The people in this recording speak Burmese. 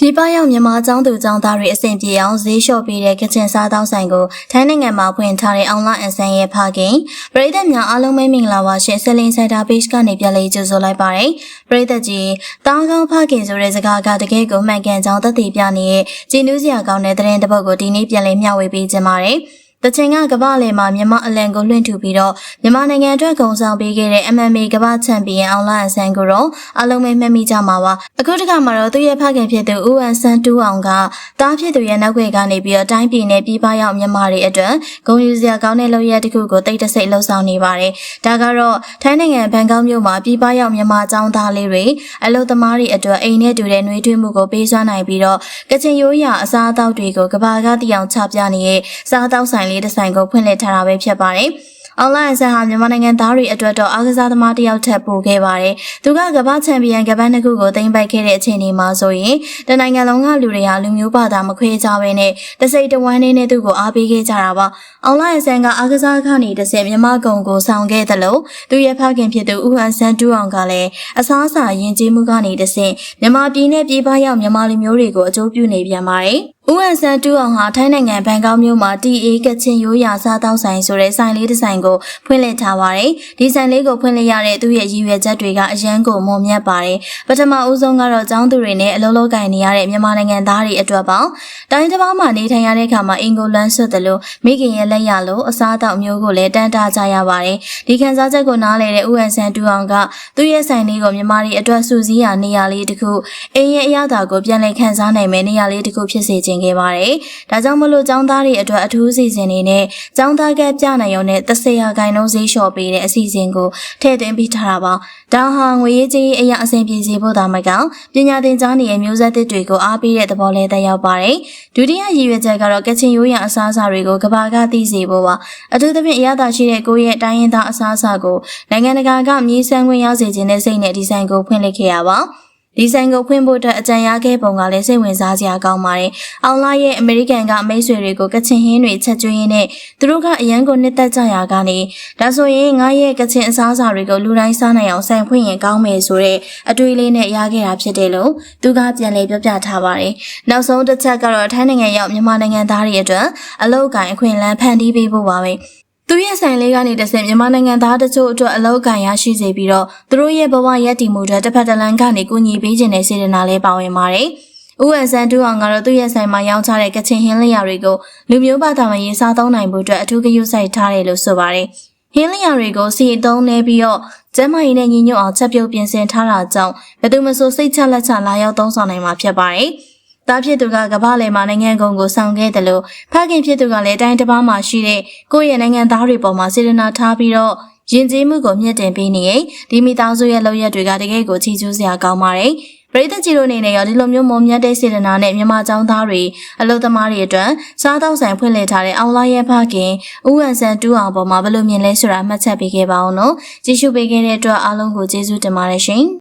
ပြည်ပရောက်မြန်မာចောင်းသူចောင်းသားတွေအဆင်ပြေအောင်ဈေးလျှော့ပေးတဲ့ကချင်စားတောင်းဆိုင်ကိုထိုင်းနိုင်ငံမှာဖွင့်ထားတဲ့အွန်လိုင်းအဆန်ရဲ့ဖခင်ပရိသတ်များအားလုံးပဲမင်္ဂလာပါရှင်ဆလင်းဆိုင်တာ page ကနေပြန်လေးကြိုဆိုလိုက်ပါတယ်ပရိသတ်ကြီးတားကောင်းဖခင်ဆိုတဲ့စကားကတကယ်ကိုမှန်ကန်ကြောင်းသက်သေပြနေတဲ့ကြည်နူးစရာကောင်းတဲ့သတင်းတစ်ပုဒ်ကိုဒီနေ့ပြန်လေးမျှဝေပေးခြင်းပါတယ် တချင်ကကမ္ဘာလေမှာမြန်မာအလံကိုလွှင့်ထူပြီးတော့မြန်မာနိုင်ငံအတွက်ဂုဏ်ဆောင်ပေးခဲ့တဲ့ MMA ကမ္ဘာချန်ပီယံအွန်လိုင်းအဆန်ကိုတော့အလုံးမဲမှတ်မိကြမှာပါအခုတခါမှာတော့သူ့ရဲ့ဖခင်ဖြစ်သူဦးဝမ်ဆန်တူအောင်ကတားဖြစ်သူရဲ့နောက်ွယ်ကနေပြီးတော့တိုင်းပြည်နဲ့ပြည်ပရောက်မြန်မာတွေအတွက်ဂုဏ်ယူစရာကောင်းတဲ့လုပ်ရက်တစ်ခုကိုတိတ်တဆိတ်လှုပ်ဆောင်နေပါတယ်ဒါကတော့ထိုင်းနိုင်ငံဘန်ကောက်မြို့မှာပြည်ပရောက်မြန်မာចောင်းသားလေးတွေအလုပ်သမားတွေအတွက်အိမ်နဲ့တူတဲ့နှွေးထွေးမှုကိုပေးစွမ်းနိုင်ပြီးတော့ကချင်ရိုးရာအစားအသောက်တွေကိုကဘာကတိအောင်ချပြနေတဲ့စားအသောက်ဆိုင်လေးတစ်ဆိုင်ကိုဖွင့်လှစ်ထားတာပဲဖြစ်ပါတယ်။ online ဆန်ဟာမြန်မာနိုင်ငံသားတွေအတွက်တော့အားကစားသမားတစ်ယောက်ထက်ပိုခဲ့ပါတယ်။သူကကမ္ဘာချန်ပီယံကပန်းတစ်ခုကိုတင်ပိုက်ခဲ့တဲ့အချိန်ဒီမှာဆိုရင်တနိုင်ငံလုံးကလူတွေဟာလူမျိုးဘာသာမခွဲခြားဘဲနဲ့တစိမ့်တဝမ်းနေနဲ့သူ့ကိုအားပေးခဲ့ကြတာပါ။ online ဆန်ကအားကစားခနေတစ်စက်မြန်မာကုံကိုဆောင်ခဲ့သလိုသူရဲ့ဖခင်ဖြစ်သူဦးဟန်ဆန်တူအောင်ကလည်းအစားအစာယဉ်ကျေးမှုကနေတစ်ဆင့်မြန်မာပြည်နဲ့ပြည်ပရောက်မြန်မာလူမျိုးတွေကိုအကျိုးပြုနေပြန်ပါတယ်။ ဦးဟန်ဆန်တူအောင်ဟာထိုင်းနိုင်ငံဘန်ကောက်မြို့မှာ TA ကချင်ရိုးရာစားတောက်ဆိုင်ဆိုတဲ့ဆိုင်လေးတစ်ဆိုင်ကိုဖွင့်လှစ်ထားပါတယ်။ဒီဆိုင်လေးကိုဖွင့်လှစ်ရတဲ့သူ့ရဲ့ရည်ရွယ်ချက်တွေကအရန်ကိုမွန်မြတ်ပါတယ်။ပထမဦးဆုံးကတော့ចောင်းသူတွေနဲ့အလုံးလုံးကင်နေရတဲ့မြန်မာနိုင်ငံသားတွေအတွက်ပေါ့။တိုင်းတစ်ပါးမှာနေထိုင်ရတဲ့အခါမှာအင်ကိုလန်းဆွတ်တယ်လို့မိခင်ရဲ့လက်ရလို့အစားအသောက်မျိုးကိုလည်းတန်းတာကြရပါတယ်။ဒီခံစားချက်ကိုနားလည်တဲ့ဦးဟန်ဆန်တူအောင်ကသူ့ရဲ့ဆိုင်လေးကိုမြန်မာတွေအတွက်စူးစီးရာနေရာလေးတစ်ခုအိမ်ရဲ့အရသာကိုပြန်လည်ခံစားနိုင်မယ့်နေရာလေးတစ်ခုဖြစ်စေခြင်းခဲ့ပါတယ်။ဒါကြောင့်မလို့ចောင်းသားတွေအတွက်အထူးစီစဉ်နေနဲ့ចောင်းသားကပြနိုင်ရုံနဲ့တစ်ဆရာခိုင်နှုန်းဈေးလျှော့ပေးတဲ့အစီအစဉ်ကိုထည့်သွင်းပေးထားတာပါ။ဒါဟာငွေရေးကြေးရေးအရာအဆင်ပြေစေဖို့သာမကပညာသင်ကြားနေတဲ့မျိုးဆက်သစ်တွေကိုအားပေးတဲ့သဘောလေးသက်ရောက်ပါတယ်။ဒုတိယရည်ရွယ်ချက်ကတော့ကချင်ရိုးရာအစားအစာတွေကိုကဘာကသိစေဖို့ပါ။အထူးသဖြင့်အရသာရှိတဲ့ကိုယ့်ရဲ့တိုင်းရင်းသားအစားအစာကိုနိုင်ငံတကာကမြေးဆန်းခွင့်ရစေခြင်းနဲ့စိတ်နဲ့ဒီဇိုင်းကိုဖွင့်လှစ်ခဲ့ရပါ။ ဒီဆိုင်ကိုဖွင့်ဖို့အတွက်အကြံရခဲ့ပုံကလည်းစိတ်ဝင်စားစရာကောင်းပါတယ်။အောင်လာရဲ့အမေရိကန်ကမိတ်ဆွေတွေကိုကချင်ဟင်းတွေချက်ကျွေးရင်းနဲ့သူတို့ကအရန်ကိုနှစ်သက်ကြရာကနေဒါဆိုရင်ငါရဲ့ကချင်အစားအစာတွေကိုလူတိုင်းစားနိုင်အောင်ဆိုင်ဖွင့်ရင်ကောင်းမယ်ဆိုတဲ့အတွေ့အလေးနဲ့ရခဲ့တာဖြစ်တယ်လို့သူကပြန်လည်ပြောပြထားပါတယ်။နောက်ဆုံးတစ်ချက်ကတော့ထိုင်းနိုင်ငံရောက်မြန်မာနိုင်ငံသားတွေအတွက်အလောက်အကင်အခွင့်အလမ်းဖန်တီးပေးဖို့ပါပဲ။ သူရဲ့ဆိုင်လေးကနေတဆင့်မြန်မာနိုင်ငံသားတချို့အတွက်အလောက်ကန်ရရှိစေပြီးတော့သူတို့ရဲ့ဘဝရပ်တည်မှုတွေတစ်ဖက်တစ်လမ်းကနေကူညီပေးခြင်းနဲ့စေတနာလေးပါဝင်ပါတယ်။ဦးအန်ဆန်တူအောင်ကတော့သူ့ရဲ့ဆိုင်မှာရောင်းချတဲ့ကချင်ဟင်းလျာတွေကိုလူမျိုးဘာသာမရေးစားသုံးနိုင်ဖို့အတွက်အထူးဂရုစိုက်ထားတယ်လို့ဆိုပါတယ်။ဟင်းလျာတွေကိုစီအသုံးနေပြီးတော့ကျမ်းမာရေးနဲ့ညီညွတ်အောင်ချက်ပြုတ်ပြင်ဆင်ထားတာကြောင့်ဘယ်သူမှဆိုစိတ်ချလက်ချလာရောက်သုံးဆောင်နိုင်မှာဖြစ်ပါတယ်။ သားဖြစ်သူကကမ္ဘာလယ်မှာနိုင်ငံကုန်ကိုဆောင်ခဲ့တယ်လို့ဖခင်ဖြစ်သူကလည်းတိုင်းတစ်ပါးမှာရှိတဲ့ကိုယ့်ရဲ့နိုင်ငံသားတွေပေါ်မှာစေတနာထားပြီးတော့ယဉ်ကျေးမှုကိုမြင့်တင်ပေးနေရင်ဒီမိသားစုရဲ့လုပ်ရက်တွေကတကယ်ကိုချီးကျူးစရာကောင်းပါတယ်ပရိသတ်ကြီးတို့အနေနဲ့ရောဒီလိုမျိုးမုံမြတ်တဲ့စေတနာနဲ့မြန်မာចောင်းသားတွေအလုသမားတွေအတွက်စားတောက်ဆိုင်ဖွင့်လှစ်ထားတဲ့အောင်လာရဲ့ဖခင်ဦးဟန်ဆန်တူအောင်ပေါ်မှာဘယ်လိုမြင်လဲဆိုတာမှတ်ချက်ပေးခဲ့ပါအောင်နော်ကြည့်ရှုပေးခဲ့တဲ့အတွက်အားလုံးကိုကျေးဇူးတင်ပါတယ်ရှင်